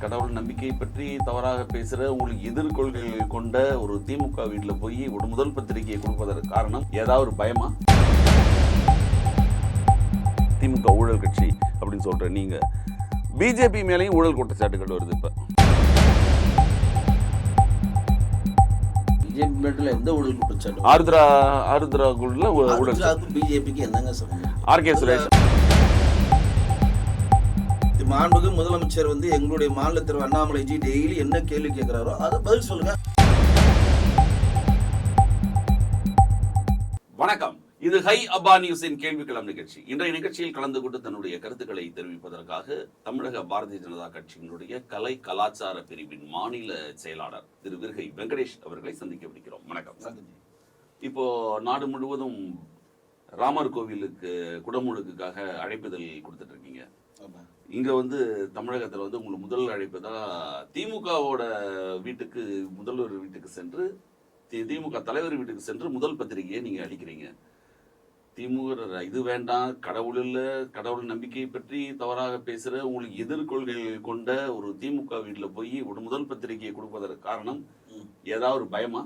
கடவுள் நம்பிக்கை பற்றி தவறாக பேசுற உங்களுக்கு எதிர்கொள்கைகளை கொண்ட ஒரு திமுக வீட்டுல போய் ஒரு முதல் பத்திரிகையை கொடுப்பதற்கு காரணம் ஏதாவது ஒரு பயமா? திமுக ஊழல் கட்சி அப்படின்னு சொல்ற நீங்க. பிஜேபி மேலேயும் ஊழல் குற்றச்சாட்டுகள் வருது இப்ப. பிஜேபி மேட்டில் எந்த ஊழல் குற்றச்சாட்டு ஆருத்ரா ஆருத்ராக்குள்ள ஊழல் ஆந்திராவுக்கும் பிஜேபிக்கு என்னங்க சம்பந்தம்? R K Suresh. மாண்புக்கு முதலமைச்சர் வந்து எங்களுடைய மாநில தலைவர் அண்ணாமலைஜி டெய்லி என்ன கேள்வி கேட்கிறாரோ அதை பதில் சொல்லுங்க. வணக்கம். இது ஹை அபா நியூஸின் கேள்விக்களம் நிகழ்ச்சி. இன்றைய நிகழ்ச்சியில் கலந்து கொண்டு தன்னுடைய கருத்துக்களை தெரிவிப்பதற்காக தமிழக பாரதிய ஜனதா கட்சியினுடைய கலை கலாச்சார பிரிவின் மாநில செயலாளர் திரு விர்கை வெங்கடேஷ் அவர்களை சந்திக்க விடுக்கிறோம். வணக்கம். இப்போ நாடு முழுவதும் ராமர் கோவிலுக்கு குடமுழுக்குக்காக அழைப்புதல் கொடுத்துட்டு இருக்கீங்க. ஆமா. இங்க வந்து தமிழகத்துல வந்து உங்களுக்கு முதல் அழைப்பு தான் திமுகவோட வீட்டுக்கு முதல்வர் வீட்டுக்கு சென்று தி- திமுக தலைவர் வீட்டுக்கு சென்று முதல் பத்திரிகையை நீங்க அளிக்கிறீங்க திமுக இது வேண்டாம் கடவுள் இல்ல கடவுள் நம்பிக்கை பற்றி தவறாக பேசுற உங்களுக்கு எதிர்கொள்கைகள் கொண்ட ஒரு திமுக வீட்டுல போய் ஒரு முதல் பத்திரிகையை கொடுப்பதற்கு காரணம். ஏதாவது ஒரு பயமா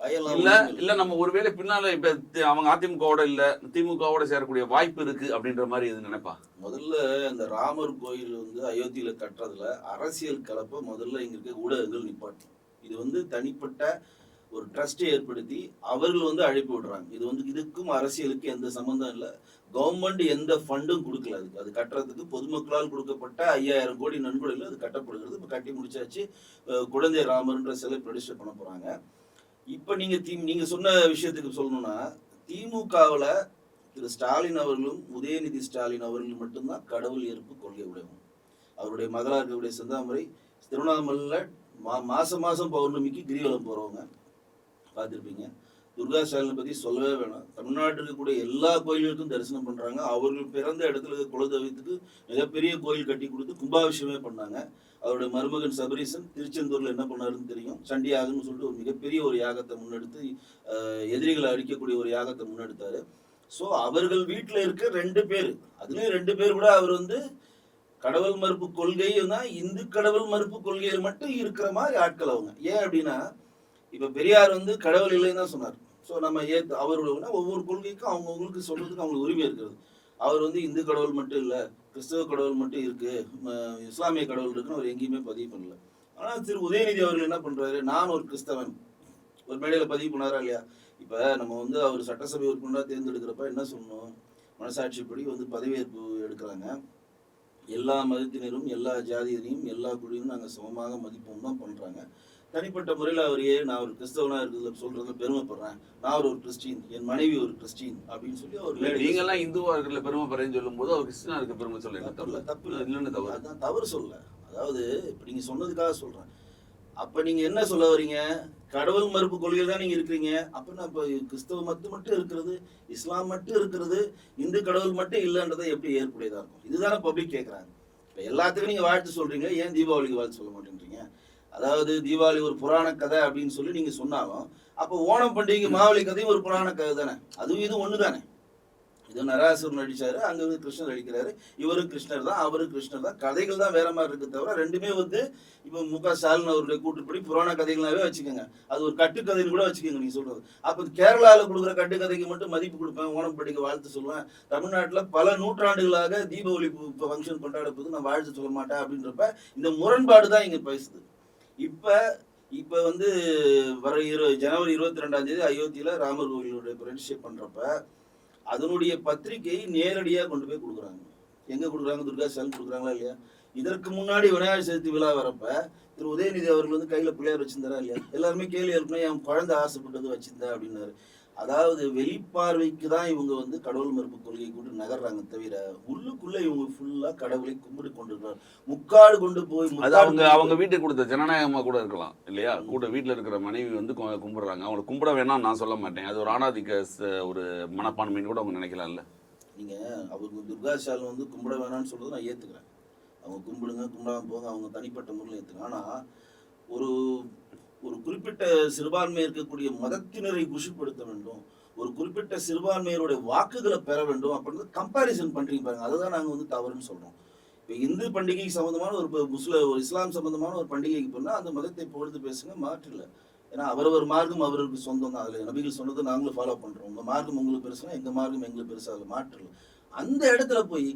இல்ல இல்ல. நம்ம ஒருவேளை பின்னால இப்ப அவங்க அதிமுகவோட இல்ல திமுகவோட சேரக்கூடிய வாய்ப்பு இருக்கு அப்படின்ற மாதிரி இது நினைப்பா? முதல்ல இந்த ராமர் கோயில் வந்து அயோத்தியில கட்டுறதுல அரசியல் கலப்பை முதல்ல இங்க இருக்க ஊடகங்கள் நிப்பாட்டும். இது வந்து தனிப்பட்ட ஒரு ட்ரஸ்ட் ஏற்படுத்தி அவர்கள் வந்து அழைப்பு விடுறாங்க. இது வந்து இதுக்கும் அரசியலுக்கு எந்த சம்பந்தம் இல்லை. கவர்மெண்ட் எந்த ஃபண்டும் கொடுக்கல. அதுக்கு அது கட்டுறதுக்கு பொதுமக்களால் கொடுக்கப்பட்ட ஐயாயிரம் கோடி நன்கொடையில் அது கட்டப்படுகிறது. இப்போ கட்டி முடிச்சாச்சு குழந்தை ராமர்ன்ற சிலை ப்ரொடியூசர் பண்ண போறாங்க. இப்போ நீங்க தீ நீங்க சொன்ன விஷயத்துக்கு சொல்லணும்னா திமுகவில் திரு ஸ்டாலின் அவர்களும் உதயநிதி ஸ்டாலின் அவர்களும் மட்டும்தான் கடவுள் ஏற்பு கொள்கை உடையவங்க. அவருடைய மகளார்களுடைய சிந்தாமரை திருவண்ணாமலையில் மா மாசம் மாசம் பௌர்ணமிக்கு கிரிவலம் போறவங்க. பார்த்துருப்பீங்க. துர்கா ஸ்டாலினை பத்தி சொல்லவே வேணாம். தமிழ்நாட்டில் இருக்கக்கூடிய எல்லா கோயில்களுக்கும் தரிசனம் பண்றாங்க. அவர்கள் பிறந்த இடத்துல இருக்க குலதெய்வத்துக்கு மிகப்பெரிய கோயில் கட்டி கொடுத்து கும்பாபிஷேகமே பண்ணாங்க. அவருடைய மருமகன் சபரீசன் திருச்செந்தூர்ல என்ன பண்ணாருன்னு தெரியும். சண்டியாகன்னு சொல்லிட்டு ஒரு மிகப்பெரிய ஒரு யாகத்தை முன்னெடுத்து எதிரிகளை அழிக்கக்கூடிய ஒரு யாகத்தை முன்னெடுத்தாரு. ஸோ அவர்கள் வீட்டில் இருக்க ரெண்டு பேர் அதுலயும் ரெண்டு பேர் கூட அவர் வந்து கடவுள் மறுப்பு கொள்கை தான் இந்து கடவுள் மறுப்பு கொள்கையில் மட்டும் இருக்கிற மாதிரி ஆட்கள் அவங்க. ஏன் அப்படின்னா இப்ப பெரியார் வந்து கடவுள் இல்லைன்னு தான் சொன்னார். ஸோ நம்ம ஏ அவருடைய ஒவ்வொரு கொள்கைக்கும் அவங்கவுங்களுக்கு சொல்றதுக்கு அவங்களுக்கு உரிமை இருக்கிறது. அவர் வந்து இந்து கடவுள் மட்டும் இல்லை கிறிஸ்தவ கடவுள் மட்டும் இருக்கு. இஸ்லாமிய கடவுள் இருக்குன்னு அவர் எங்கேயுமே பதிவு பண்ணல. ஆனால் திரு உதயநிதி அவர்கள் என்ன பண்றாரு? நான் ஒரு கிறிஸ்தவன். ஒரு மேடையில பதிவு பண்ணாரா இல்லையா? இப்ப நம்ம வந்து அவர் சட்டசபை உறுப்பினராக தேர்ந்தெடுக்கிறப்ப என்ன சொல்லணும் மனசாட்சிப்படி வந்து பதவியேற்பு எடுக்கிறாங்க. எல்லா மதத்தினரும் எல்லா ஜாதியினரையும் எல்லா குடியினரும் நாங்கள் சமமாக மதிப்போம் தான் பண்றாங்க. தனிப்பட்ட முறையில் அவர் ஏன் நான் ஒரு கிறிஸ்தவனா இருக்கிறதுல சொல்றதுல பெருமைப்படுறேன். நான் ஒரு கிறிஸ்டின் என் மனைவி ஒரு கிறிஸ்டின் அப்படின்னு சொல்லி அவர் இல்ல மேடையில நீங்க எல்லாம் இந்துவா இருக்கிற பெருமை பறேன்னு சொல்லும் போது அவர் கிறிஸ்டினா இருக்க பெருமை சொல்ல தப்பு? இல்ல, தப்பு இல்ல. இல்லைன்னு தவறு? அதான் தவறு சொல்ல அதாவது இப்ப நீங்க சொன்னதுக்காக சொல்றேன். அப்ப நீங்க என்ன சொல்ல வரீங்க? கடவுள் மறுப்பு கொள்கையில் தான் நீங்க இருக்கிறீங்க. அப்படின்னா இப்ப கிறிஸ்தவ மத்து மட்டும் இருக்கிறது இஸ்லாம் மட்டும் இருக்கிறது இந்து கடவுள் மட்டும் இல்லைன்றதை எப்படி ஏற்புடையதா இருக்கும்? இதுதானே பப்ளிக் கேட்கறாங்க இப்ப எல்லாத்துக்கும் நீங்க வாழ்த்து சொல்றீங்க. ஏன் தீபாவளிக்கு வாழ்த்து சொல்ல மாட்டேன்றீங்க? அதாவது தீபாவளி ஒரு புராண கதை அப்படின்னு சொல்லி நீங்க சொன்னாலும் அப்ப ஓணம் பண்டிகை மாவளி கதையும் ஒரு புராண கதை தானே? அதுவும் இது ஒண்ணு தானே? இது நராசுரன் நடிச்சாரு அங்க வந்து கிருஷ்ணர் நடிக்கிறாரு. இவரும் கிருஷ்ணர் தான் அவரும் கிருஷ்ணர் தான். கதைகள் தான் வேற மாதிரி இருக்கு தவிர ரெண்டுமே வந்து இப்போ மு க ஸ்டாலின் அவருடைய கூட்டுப்படி புராண கதைகளாவே வச்சுக்கோங்க. அது ஒரு கட்டுக்கதைன்னு கூட வச்சுக்கோங்க நீங்க சொல்றது. அப்ப கேரளால கொடுக்குற கட்டுக்கதைக்கு மட்டும் மதிப்பு கொடுப்பேன் ஓணம் பண்டிகை வாழ்த்து சொல்லுவேன். தமிழ்நாட்டுல பல நூற்றாண்டுகளாக தீபாவளி ஃபங்க்ஷன் கொண்டாடப்போது நான் வாழ்த்து சொல்ல மாட்டேன் அப்படின்றப்ப இந்த முரண்பாடு தான் இங்க பேசுது. இப்ப இப்ப வந்து வர இரு ஜனவரி இருபத்தி ரெண்டாம் தேதி அயோத்தியில ராமர் கோவிலுடைய பிரதிஷ்டை பண்றப்ப அதனுடைய பத்திரிகையை நேரடியாக கொண்டு போய் கொடுக்குறாங்க. எங்க கொடுக்குறாங்க? துர்கா ஸ்டாலின் கொடுக்குறாங்களா இல்லையா? இதற்கு முன்னாடி விநாயகர் சதுர்த்தி விழா வரப்ப திரு உதயநிதி அவர்கள் வந்து கையில பிள்ளையார் வச்சிருந்தாரா இல்லையா? எல்லாருமே கேள்வி எழுப்பினா என் குழந்தை ஆசைப்பட்டது வச்சிருந்தா அப்படின்னாரு. அதாவது வெளிப்பார்வைக்கு தான் இவங்க வந்து கடவுள் மறுப்பு கொள்கை கொண்டு நகர்றாங்க தவிர உள்ளுக்குள்ள இவங்க ஃபுல்லா கடவுளை கும்பிட்டு கொண்டிருக்கிறார் முக்காடு கொண்டு போய் அது அவங்க அவங்க வீட்டுக்கு கொடுத்த ஜனநாயகமா கூட இருக்கலாம் இல்லையா? கூட வீட்டுல இருக்கிற மனைவி வந்து கும்பிடுறாங்க. அவங்களை கும்பிட வேணாம் நான் சொல்ல மாட்டேன். அது ஒரு ஆணாதிக்க ஒரு மனப்பான்மைன்னு கூட அவங்க நினைக்கலாம்ல. நீங்க அவருக்கு துர்கா ஸ்டாலின் வந்து கும்பிட வேணாம்னு சொல்றதை நான் ஏத்துக்கிறேன். அவங்க கும்பிடுங்க கும்பிடாம போங்க அவங்க தனிப்பட்ட முறையில் ஏத்துக்கிறேன். ஆனா ஒரு ஒரு குறிப்பிட்ட சிறுபான்மை இருக்கக்கூடிய மதத்தினரை குஷிப்படுத்த வேண்டும் ஒரு குறிப்பிட்ட சிறுபான்மையருடைய வாக்குகளை பெற வேண்டும் அப்படின்னு கம்பாரிசன் பண்றீங்க பாருங்க. அதுதான் நாங்கள் வந்து தவறுன்னு சொல்றோம். இப்போ இந்து பண்டிகைக்கு சம்மந்தமான ஒரு முஸ்ல ஒரு இஸ்லாம் சம்மந்தமான ஒரு பண்டிகைக்கு போனால் அந்த மதத்தை பொழுது பேசுங்க மாற்றில்ல. ஏன்னா அவரவர் மார்க்கம் அவருக்கு சொந்தம் தான். அதில் நபிகள் சொன்னதை நாங்களும் ஃபாலோ பண்ணுறோம் உங்கள் மார்க்கம் உங்களுக்கு பெருசுனா எங்கள் மார்க்கம் எங்களுக்கு பெருசு அதில் மாற்றில்ல அந்த இடத்துல போய்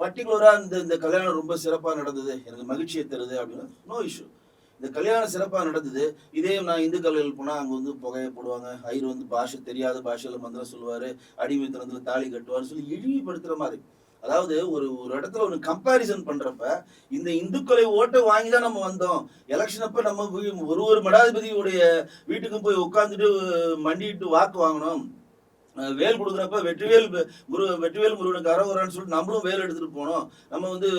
பர்டிகுலராக இந்த இந்த கல்யாணம் ரொம்ப சிறப்பாக நடந்தது எனக்கு மகிழ்ச்சியை தருது அப்படின்னா நோ இஷ்யூ இந்த கல்யாணம் சிறப்பாக நடந்தது. இதே நான் இந்து கல்யாணம் போனால் அங்கே வந்து புகையை போடுவாங்க. ஐயர் வந்து பாஷை தெரியாத பாஷையில் மந்திரம் சொல்லுவார். அடிமைத்தனத்தில் தாலி கட்டுவார் சொல்லி இழிவுபடுத்துகிற மாதிரி. அதாவது ஒரு ஒரு இடத்துல ஒரு கம்பாரிசன் பண்றப்ப இந்த இந்துக்களை ஓட்டை வாங்கி தான் நம்ம வந்தோம். எலெக்ஷன் அப்ப நம்ம போய் ஒரு ஒரு மடாதிபதியுடைய வீட்டுக்கும் போய் உட்காந்துட்டு மண்டிட்டு வாக்கு வாங்கினோம் வேல் கொடுக்குறப்ப வெற்றிவேல் முரு வெற்றிவேல் முருகனுக்கு அறகுறான்னு சொல்லிட்டு நம்மளும் வேல் எடுத்துட்டு போனோம். நம்ம வந்து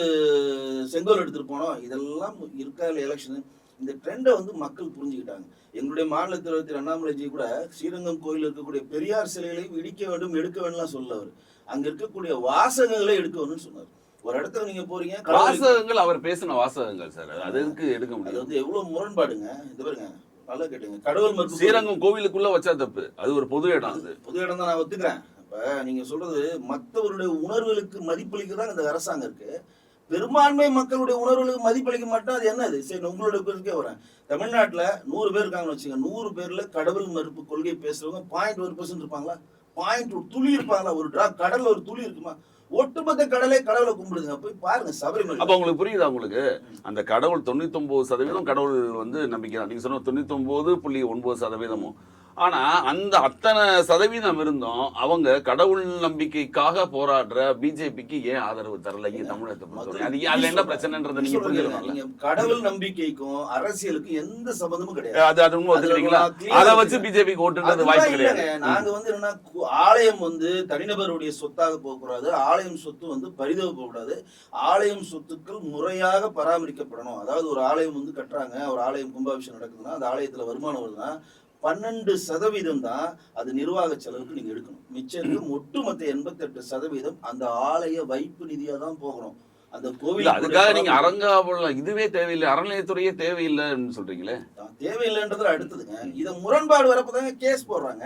செங்கோல் எடுத்துட்டு போனோம். இதெல்லாம் இருக்கா இல்லை எலெக்ஷனு இந்த ட்ரெண்டை வந்து மக்கள் புரிஞ்சுக்கிட்டாங்க. எங்களுடைய மாநில தலைவர் திரு அண்ணாமலைஜி கூட ஸ்ரீரங்கம் கோயில் இருக்கக்கூடிய பெரியார் சிலைகளை இடிக்க வேண்டும் எடுக்க வேண்டும்லாம் சொல்ல அவர் அங்க இருக்கக்கூடிய வாசகங்களை எடுக்க வேணும்னு சொன்னார். ஒரு இடத்துல நீங்க போறீங்க வாசகங்கள் அவர் பேசின வாசகங்கள் சார். அது எதுக்கு எடுக்க அது முடியாது வந்து எவ்வளவு முரண்பாடுங்க. இது பாருங்க நல்லா கேட்டுங்க. கடவுள் மறுப்பு ஸ்ரீரங்கம் கோவிலுக்குள்ள வச்சா தப்பு. அது ஒரு பொது இடம் அது. பொது இடம் தான் நான் ஒத்துக்கிறேன். அப்ப நீங்க சொல்றது மற்றவருடைய உணர்வுகளுக்கு மதிப்பளிக்க தான் இந்த அரசாங்கம் இருக்கு. பெரும்பான்மை மக்களுடைய உணர்வுகளுக்கு மதிப்பளிக்க மாட்டோம் அது என்னது? சரி உங்களுடைய பேருக்கே வரேன். தமிழ்நாட்டுல நூறு பேர் இருக்காங்கன்னு வச்சுங்க நூறு பேர்ல கடவுள் மறுப்பு கொள்கை பேசுறவங்க பாயிண்ட் ஒரு பர்சன்ட் இருப்பாங்களா? பாயிண்ட் ஒரு துளி இருப்பாங்களா? ஒரு ட்ரா கடல் ஒரு துளி இருக்குமா? ஒட்டுமொத்த கடலே கடவுளை கும்பிடுங்க போய் பாருங்க சபரிமலை. அப்போ உங்களுக்கு புரியுதா உங்களுக்கு? அந்த கடவுள் தொண்ணூத்தொம்பது சதவீதம் கடவுள் வந்து நம்பிக்கை தான் நீங்கள் சொன்ன தொண்ணூத்தொம்பது புள்ளி ஒன்பது சதவீதமும். ஆனா அந்த அத்தனை சதவீதம் இருந்தும் அவங்க கடவுள் நம்பிக்கைக்காக போராடுற பிஜேபிக்கு ஏன் ஆதரவு தரல? தமிழகத்தை அது அதுல என்ன பிரச்சனைன்றதை நீங்க கடவுள் நம்பிக்கைக்கும் அரசியலுக்கும் எந்த சம்பந்தமும் கிடையாது. அது அது உண்மை ஒத்துக்கிறீங்களா? அதுல நான் அதை clear வச்சு பிஜேபிக்கு ஓட்டுன்றது அதுதான் வாய்ப்பு கிடையாது. நாங்க வந்து என்னன்னா ஆலயம் வந்து தனிநபருடைய சொத்தாக போகக்கூடாது. ஆலயம் சொத்து வந்து பரிதவிக்கக்கூடாது ஆலயம் சொத்துக்கள் முறையாக பராமரிக்கப்படணும். அதாவது ஒரு ஆலயம் வந்து கட்டுறாங்க. ஒரு ஆலயம் கும்பாபிஷேகம் நடக்குதுன்னா அந்த ஆலயத்துல வருமானம் வருதுன்னா பன்னெண்டு சதவீதம் தான் அது நிர்வாக செலவுக்கு நீங்க எடுக்கணும். மிச்சம் ஒட்டுமொத்த எண்பத்தி எண்பத்தெட்டு சதவீதம் அந்த ஆலய வைப்பு நிதியா தான் போகணும். அந்த கோவில் அதுக்காக நீங்க அரங்காவளம் இதுவே தேவையில்லை அறநிலையத்துறையே தேவையில்லைன்னு சொல்றீங்களே? தேவையில்லைன்றதுல அடுத்ததுங்க. இத முரண்பாடு வரப்பதாங்க கேஸ் போடுறாங்க.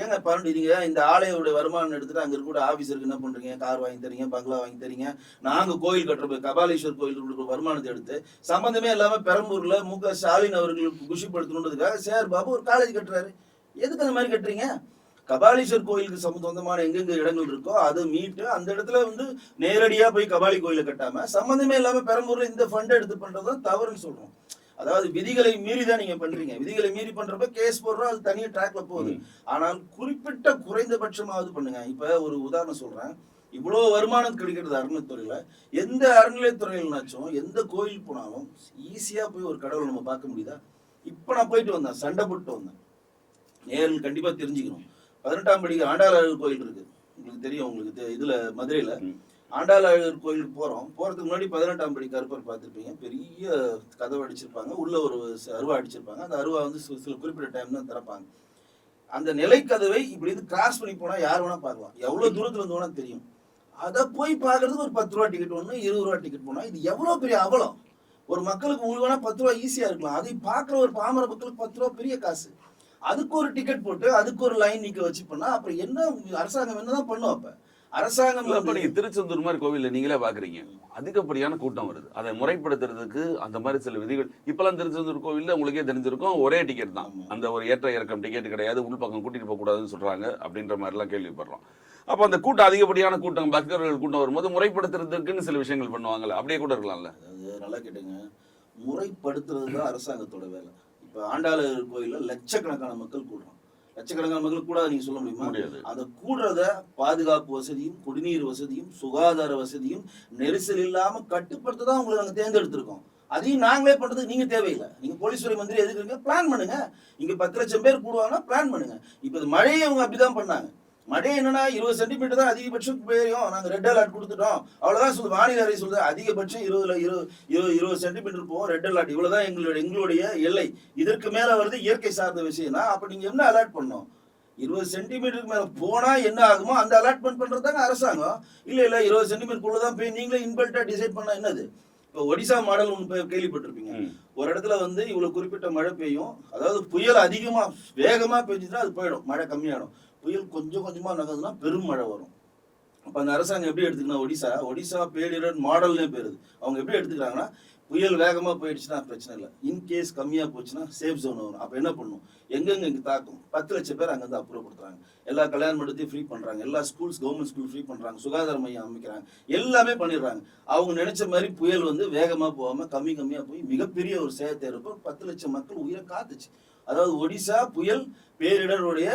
ஏங்க பன்னெண்டு நீங்க இந்த ஆலயோட வருமானம் எடுத்துட்டு அங்க இருக்க ஆபீசருக்கு என்ன பண்றீங்க? கார் வாங்கி தரீங்க பங்களா வாங்கி தரீங்க. நாங்க கோயில் கட்டுறப்ப கபாலீஸ்வர் கோயில் இருக்கிற வருமானத்தை எடுத்து சம்பந்தமே இல்லாம பெரம்பூர்ல மு க ஸ்டாலின் அவர்களுக்கு குஷிப்படுத்தணுன்றதுக்காக சேர் பாபு ஒரு காலேஜ் கட்டுறாரு. எதுக்கு அந்த மாதிரி கட்டுறீங்க? கபாலீஸ்வர் கோயிலுக்கு சொந்தமான எங்கெங்க இடங்கள் இருக்கோ அதை மீட்டு அந்த இடத்துல வந்து நேரடியா போய் கபாலி கோயில கட்டாம சம்பந்தமே இல்லாம பெரம்பூர்ல இந்த ஃபண்ட் எடுத்து பண்றது தவறுன்னு சொல்றோம். அதாவது விதிகளை மீறி தான் நீங்க பண்றீங்க. விதிகளை மீறி பண்றப்ப கேஸ் போடுறோம் அது தனியா ட்ராக்ல போகுது. ஆனால் குறிப்பிட்ட குறைந்தபட்சமாவது பண்ணுங்க. இப்ப ஒரு உதாரணம் சொல்றேன். இவ்வளவு வருமானம் கிடைக்கிறது அறநிலைத்துறையில எந்த அறநிலைத்துறையில்னாச்சும் எந்த கோயில் போனாலும் ஈஸியா போய் ஒரு கடவுளை நம்ம பார்க்க முடியுதா? இப்ப நான் போயிட்டு வந்தேன் சண்டை போட்டு வந்தேன். நேரில் கண்டிப்பா தெரிஞ்சுக்கணும். பதினெட்டாம் படி ஆண்டாளர் கோயில் இருக்கு. உங்களுக்கு தெரியும் உங்களுக்கு இதுல மதுரையில. ஆண்டாளர் கோயிலுக்கு போறோம். போறதுக்கு முன்னாடி பதினெட்டாம் படி கருப்பர் பார்த்திருப்பீங்க. பெரிய கதவு அடிச்சிருப்பாங்க. உள்ள ஒரு அருவா அடிச்சிருப்பாங்க. அந்த அருவா வந்து சில குறிப்பிட்ட டைம் தான் திறப்பாங்க. அந்த நிலைக்கதவை இப்படி இருந்து கிராஸ் பண்ணி போனா யார் வேணா பார்க்கலாம். எவ்வளவு தூரத்துல இருந்து வேணா தெரியும். அதை போய் பார்க்கறதுக்கு ஒரு பத்து ரூபா டிக்கெட் ஒண்ணு இருபது ரூபா டிக்கெட் போனா இது எவ்வளவு பெரிய அவலம்? ஒரு மக்களுக்கு உங்களுக்கு வேணா பத்து ரூபா ஈஸியா இருக்கலாம். அதை பார்க்குற ஒரு பாமர மக்களுக்கு பத்து ரூபா பெரிய காசு. அதுக்கு ஒரு டிக்கெட் போட்டு அதுக்கு ஒரு லைன் நிக்க வச்சு பண்ணா அப்புறம் என்ன அரசாங்கம் என்னதான் பண்ணும் அப்ப? அரசாங்கம் வந்து- நீங்க திருச்செந்தூர் மாதிரி கோவில்ல நீங்களே பாக்குறீங்க. அதிகப்படியான கூட்டம் வருது. அதை முறைப்படுத்துறதுக்கு அந்த மாதிரி சில விதிகள் இப்பெல்லாம் திருச்செந்தூர் கோவில்ல உங்களுக்கே தெரிஞ்சிருக்கும் ஒரே டிக்கெட் தான். அந்த ஒரு ஏற்ற இறக்கம் டிக்கெட் கிடையாது உள்பக்கம் கூட்டிட்டு போக கூடாதுன்னு சொல்றாங்க அப்படின்ற மாதிரி எல்லாம் கேள்விப்படுறோம். அப்ப அந்த கூட்டம் அதிகப்படியான கூட்டம் பக்தர்கள் கூட்டம் வரும்போது முறைப்படுத்துறதுக்குன்னு சில விஷயங்கள் பண்ணுவாங்கல்ல அப்படியே கூட இருக்கலாம்ல. நல்லா கேட்டுங்க. முறைப்படுத்துறது தான் அரசாங்கத்தோட வேலை. இப்ப ஆண்டாளர் கோயில்ல லட்சக்கணக்கான மக்கள் கூடுறோம். லட்சக்கணக்கான மக்கள் கூட நீங்க சொல்ல முடியுமா? அந்த கூடுறத பாதுகாப்பு வசதியும் குடிநீர் வசதியும் சுகாதார வசதியும் நெரிசல் இல்லாம கட்டுப்படுத்த தான் உங்களை நாங்க தேர்ந்தெடுத்திருக்கோம். அதையும் நாங்களே பண்றதுக்கு நீங்க தேவையில்லை. நீங்க போலீஸ் துறை மந்திரி எதுக்கு பிளான் பண்ணுங்க. இங்க பத்து லட்சம் பேர் கூடுவாங்கன்னா பிளான் பண்ணுங்க. இப்ப மழையை அவங்க அப்படிதான் பண்ணாங்க. மழை என்னன்னா இருபது சென்டிமீட்டர் தான் அதிகபட்சம் பெய்யும் நாங்க ரெட் அலர்ட் கொடுத்துட்டோம். அவ்வளவுதான் சொல்லுது. வானிலை அறிக்கை சொல்லுது. அதிகபட்சம் இருபதுல இருபது இருபது இருபது சென்டிமீட்டர் போகும். ரெட் அலர்ட் இவ்வளவுதான் எங்களுடைய எங்களுடைய எல்லை. இதற்கு மேல வருது இயற்கை சார்ந்த விஷயம்னா அப்ப நீங்க என்ன அலர்ட் பண்ணணும்? இருபது சென்டிமீட்டருக்கு மேல போனா என்ன ஆகுமோ அந்த அலாட்மெண்ட் பண்றதாங்க அரசாங்கம். இல்ல இல்ல இருபது சென்டிமீட்டருக்குள்ள தான் போய் நீங்களே இன்பில்ட்டா டிசைட் பண்ணா என்னது? இப்போ ஒடிசா மாடல் ஒன்று கேள்விப்பட்டிருப்பீங்க. ஒரு இடத்துல வந்து இவ்வளவு குறிப்பிட்ட மழை பெய்யும். அதாவது புயல் அதிகமா வேகமா பெஞ்சுதுன்னா அது போயிடும். மழை கம்மியாயிடும். புயல் கொஞ்சம் கொஞ்சமா நகர்ந்துன்னா பெரும் மழை வரும். அப்ப அந்த அரசாங்கம் எப்படி எடுத்துக்கணும் ஒடிசா ஒடிசா பேரிடர் மாடல்னே பேருது. அவங்க எப்படி எடுத்துக்கிறாங்கன்னா புயல் வேகமா போயிடுச்சுன்னா பிரச்சனை இல்லை. இன்கேஸ் கம்மியா போச்சுன்னா சேஃப் ஜோன் வரும். அப்ப என்ன பண்ணும்? எங்கெங்க இங்க தாக்கும்? பத்து லட்சம் பேர் அங்கிருந்து அப்புறப்படுத்துறாங்க. எல்லா கல்யாண மண்டபத்தையும் ஃப்ரீ பண்றாங்க. எல்லா ஸ்கூல்ஸ் கவர்மெண்ட் ஸ்கூல் ஃப்ரீ பண்றாங்க. சுகாதார மையம் அமைக்கிறாங்க. எல்லாமே பண்ணிடுறாங்க. அவங்க நினைச்ச மாதிரி புயல் வந்து வேகமா போகாம கம்மி கம்மியா போய் மிகப்பெரிய ஒரு சேதத்தை இருப்போம் பத்து லட்சம் மக்கள் உயிரை காத்துச்சு. அதாவது ஒடிசா புயல் பேரிடருடைய